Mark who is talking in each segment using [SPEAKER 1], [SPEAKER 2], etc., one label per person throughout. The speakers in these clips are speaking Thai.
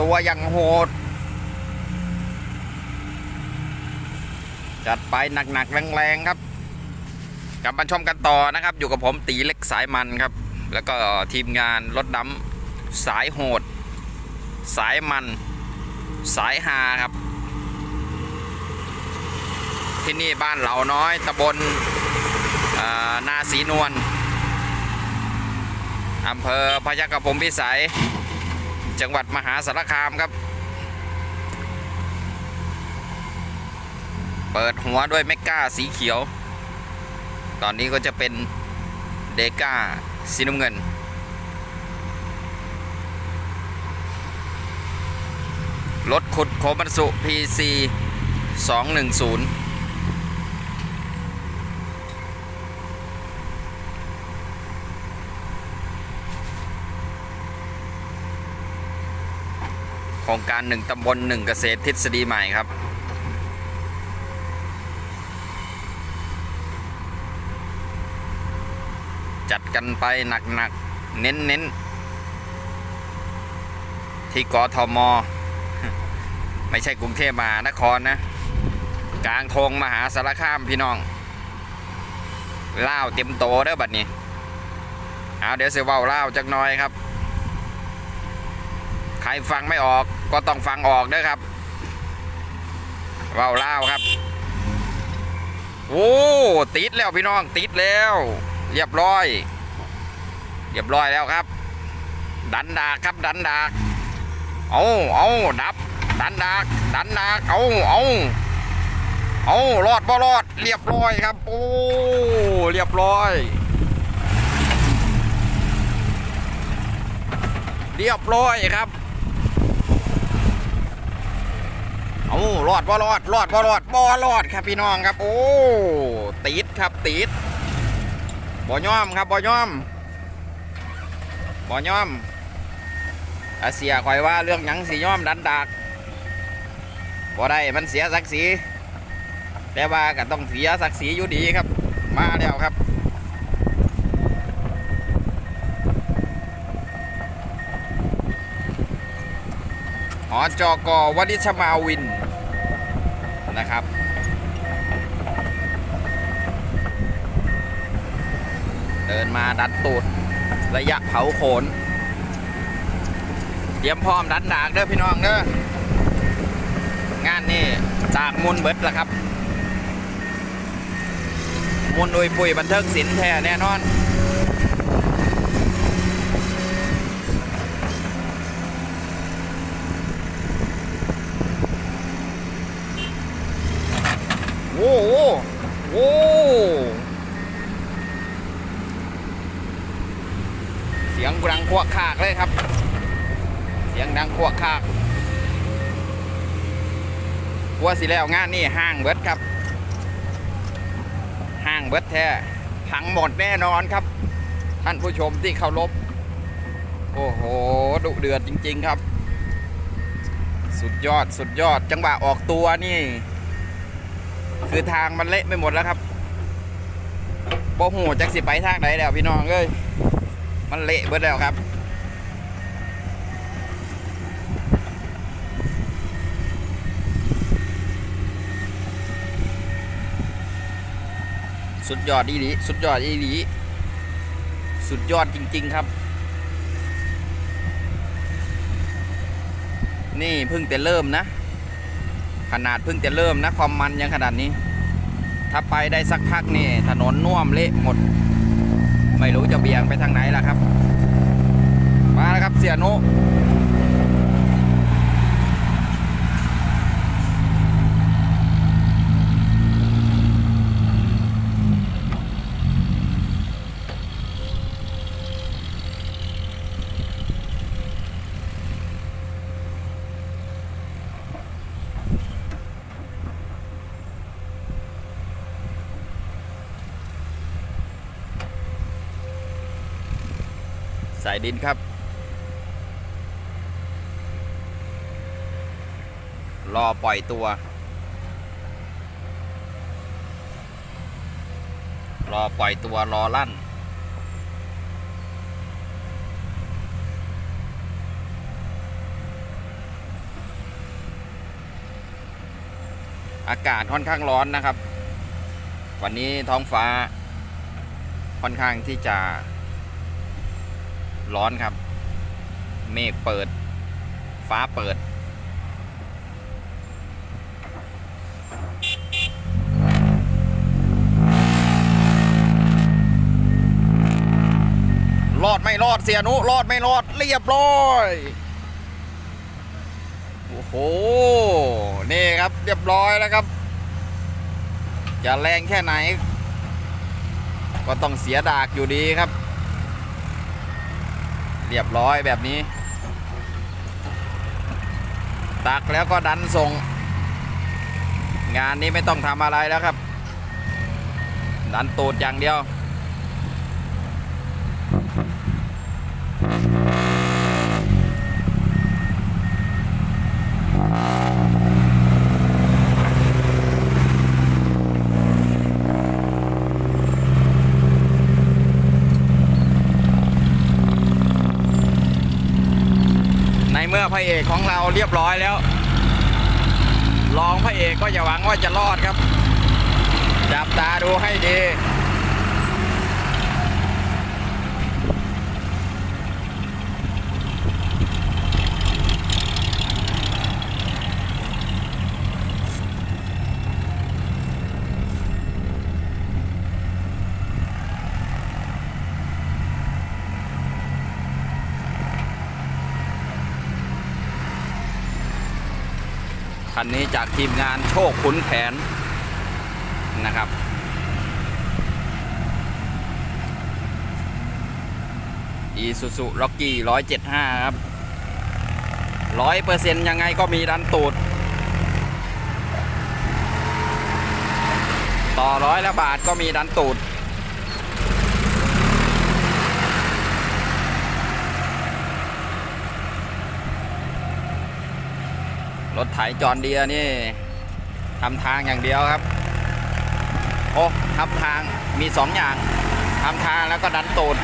[SPEAKER 1] ตัวอย่างโหด จัดไปหนักๆแรงๆครับ กลับมาชมกันต่อนะครับ อยู่กับผมตีเล็กสายมันครับ แล้วก็ทีมงานรถดำสายโหด สายมัน สายฮาครับ ที่นี่บ้านเหล่าน้อยตำบลนาสีนวลอำเภอพยัคฆพงพิสัย จังหวัดมหาสารคามครับ เปิดหัวด้วยเมก้าสีเขียว ตอนนี้ก็จะเป็นเดก้าสีน้ำเงิน รถขุดโคบันสุ PC 210 โครงการหนึ่งตำบลหนึ่งเกษตรทฤษฎีใหม่ครับ จัดกันไปหนักๆ เน้นๆ ที่กทม ไม่ใช่กรุงเทพมหานครนะ กลางทงมหาสารคามพี่น้องเล่าเต็มโตเด้อบัดนี้ เอาเดี๋ยวเสียว่าเล่าจักหน้อยครับ ใครฟังไม่ออก ก็ต้องฟังออกเด้อครับเว้าเล่าวครับ โอ้ติดแล้วพี่น้องติดแล้ว เรียบร้อย เรียบร้อยแล้วครับ ดันดากครับดันดากเอาเอาดับ ดันดาก ดันดากเอาเอาเอารอดบ่รอด เรียบร้อยครับ โอ้เรียบร้อย เรียบร้อยครับ เอารอดบ่รอดรอดบ่รอดบ่รอดครับพี่น้องครับ โอ้ติดครับติดบ่ย่อมครับบ่ย่อมบ่ย่อมอาเสียคอยว่าเรื่องหยังสีย่อมดันดากบ่ได้มันเสียศักดิ์ศรีแต่ว่าก็ต้องเสียศักดิ์ศรีอยู่ดีครับ มาแล้วครับหอจอกวัดิชมาวิน นะครับ เดินมาดันตูด ระยะเผาโขน เตรียมพร้อมดันดากเด้อพี่น้องเด้องานนี่ดากมุนเบิดละครับมุนอุยปุยบันเทิงศิลป์แท้แน่นอน โอ้โหโอ้เสียงดังควักคากเลยครับ เสียงดังควักคากกลัวสิแล้วงานนี่ห้างเบิดครับ ห้างเบิดแท้พังหมดแน่นอนครับ ท่านผู้ชมที่เคารพโอ้โหดุเดือดจริง ๆ ครับ สุดยอดสุดยอดจังหวะออกตัวนี่ คือทางมันเละไปหมดแล้วครับบ่หูจักสิไปทางไหนแล้วพี่น้องเอ้ยมันเละเบิดแล้วครับ สุดยอดอีหลีสุดยอดอีหลีสุดยอดจริง ๆ ครับ นี่เพิ่งแต่เริ่มนะ ขนาดเพิ่งจะเริ่มนะ ความมันยังขนาดนี้ ถ้าไปได้สักพักนี่ถนนน่วมเละหมด ไม่รู้จะเบี่ยงไปทางไหนล่ะครับ มาแล้วครับเสียโน สายดินครับ รอปล่อยตัว รอปล่อยตัวรอลั่น อากาศค่อนข้างร้อนนะครับ วันนี้ท้องฟ้าค่อนข้างที่จะ ร้อนครับ เมฆเปิด ฟ้าเปิด รอดไม่รอดเสียนุ รอดไม่รอดเรียบร้อย โอ้โห นี่ครับเรียบร้อยแล้วครับ จะแรงแค่ไหน ก็ต้องเสียดากอยู่ดีครับ เรียบร้อยแบบนี้ ตักแล้วก็ดันส่ง งานนี้ไม่ต้องทำอะไรแล้วครับ ดันตูดอย่างเดียว ระเอกของเราเรียบร้อยแล้ว รองพระเอกก็อย่าหวังว่าจะรอดครับ จับตาดูให้ดี คันนี้จากทีมงานโชคขุนแผนนะครับอีซูซูล็อกกี้ร้อยเจ็ดห้าครับร้อยเปอร์เซ็นต์ยังไงก็มีดันตูด ต่อร้อยละบาทก็มีดันตูด ไถจอนเดียนี่ทำทางอย่างเดียวครับ โอ้ทำทางมีสองอย่างทำทางแล้วก็ดันตูด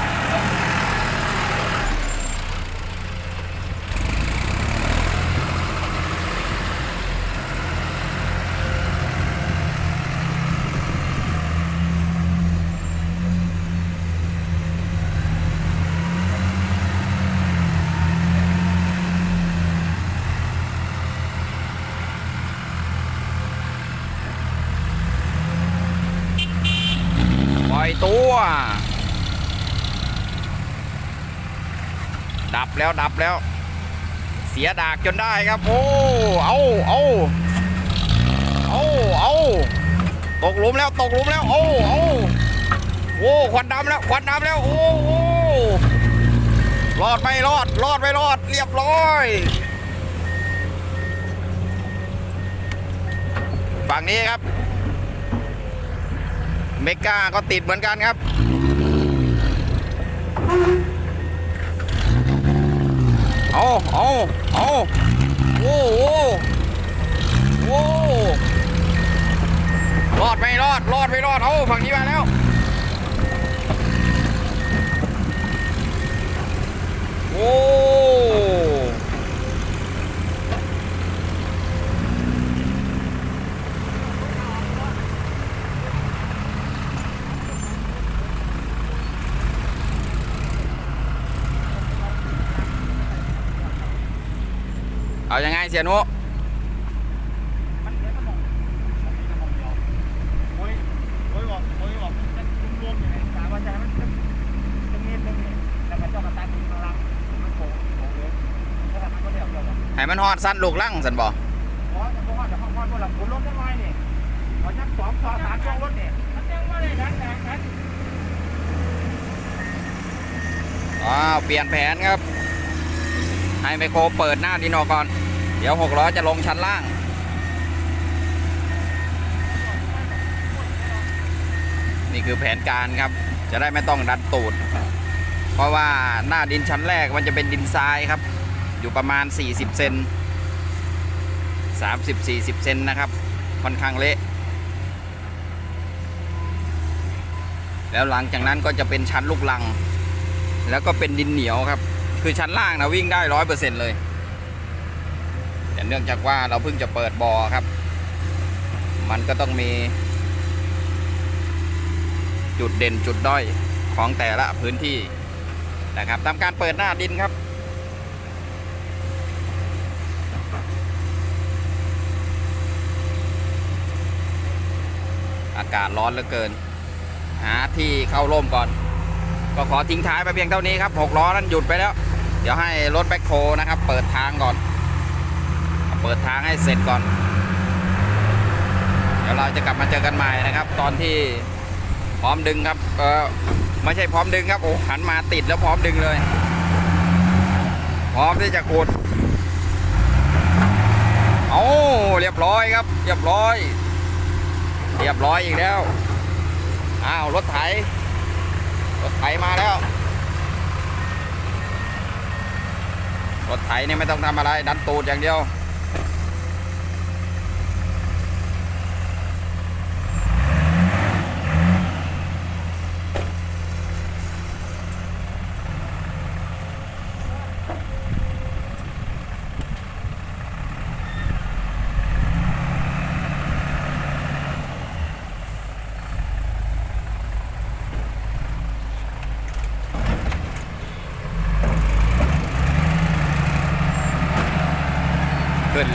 [SPEAKER 1] ปล่อยตัว ดับแล้วดับแล้ว เสียดากจนได้ครับ โอ้ เอาเอาเอาเอาตกหลุมแล้วตกหลุมแล้ว โอ้เอาโอ้ควันดำแล้วควันดำแล้ว โอ้โอ้รอดไม่รอด รอดไม่รอด เรียบร้อยฝั่งนี้ครับ เมกาก็ติดเหมือนกันครับ เอาเอาเอาโอ้โหโอ้รอดไม่รอด รอดไม่รอด เอาฝั่งนี้มาแล้วโอ้ เอายังไงเสียนุ
[SPEAKER 2] มันเหลือแค่มองมันมีแค่มองเดียวโอ้ยโอ้ยบอกโอ้ยบอกมันจะรวมๆอยู่ในกาว่าจะให้มันจะตรงนี้ตรงนี้แล้วมันเจ้ากระตันข้างล่างมันโผล่โผล่เลยแมันก็เรียบร้อยแล้ว
[SPEAKER 1] ให้มันฮอดสั้นลูกลั่งสันบอ
[SPEAKER 2] เพราะจะบอกว่าจะห้องห้องราคุณรถได้ไหมนี่เอจักสองสองสามช่วงรถเนี่ยมันยังไม่ได้ดันแรงกัน
[SPEAKER 1] อ้าวเปลี่ยนแผนครับ ให้ไมโครเปิดหน้าดินออกก่อน เดี๋ยวหกล้อจะลงชั้นล่าง นี่คือแผนการครับ จะได้ไม่ต้องดันตูด เพราะว่าหน้าดินชั้นแรกมันจะเป็นดินทรายครับ อยู่ประมาณ 40 เซน30-40 เซนนะครับ ค่อนข้างเละแล้วหลังจากนั้นก็จะเป็นชั้นลูกลัง แล้วก็เป็นดินเหนียวครับ คือชั้นล่างนะวิ่งได้ร้อยเปอร์เซ็นต์เลย แต่เนื่องจากว่าเราเพิ่งจะเปิดบ่อครับ มันก็ต้องมี จุดเด่นจุดด้อยของแต่ละพื้นที่นะครับตามการเปิดหน้าดินครับ อากาศร้อนเหลือเกิน หาที่เข้าร่มก่อน ก็ขอทิ้งท้ายไปเพียงเท่านี้ครับหกล้อนั้นหยุดไปแล้ว เดี๋ยวให้รถแบ็คโฮนะครับ เปิดทางก่อน เปิดทางให้เสร็จก่อน เดี๋ยวเราจะกลับมาเจอกันใหม่นะครับ ตอนที่พร้อมดึงครับ เออไม่ใช่พร้อมดึงครับโอ้หันมาติดแล้วพร้อมดึงเลย พร้อมที่จะขุดเอาเรียบร้อยครับ เรียบร้อย เรียบร้อยอีกแล้วอ้าวรถไถรถไถมาแล้วรถไถนี่ไม่ต้องทำอะไร ดันตูดอย่างเดียว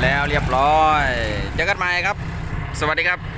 [SPEAKER 1] แล้วเรียบร้อย เจอกันใหม่ครับ สวัสดีครับ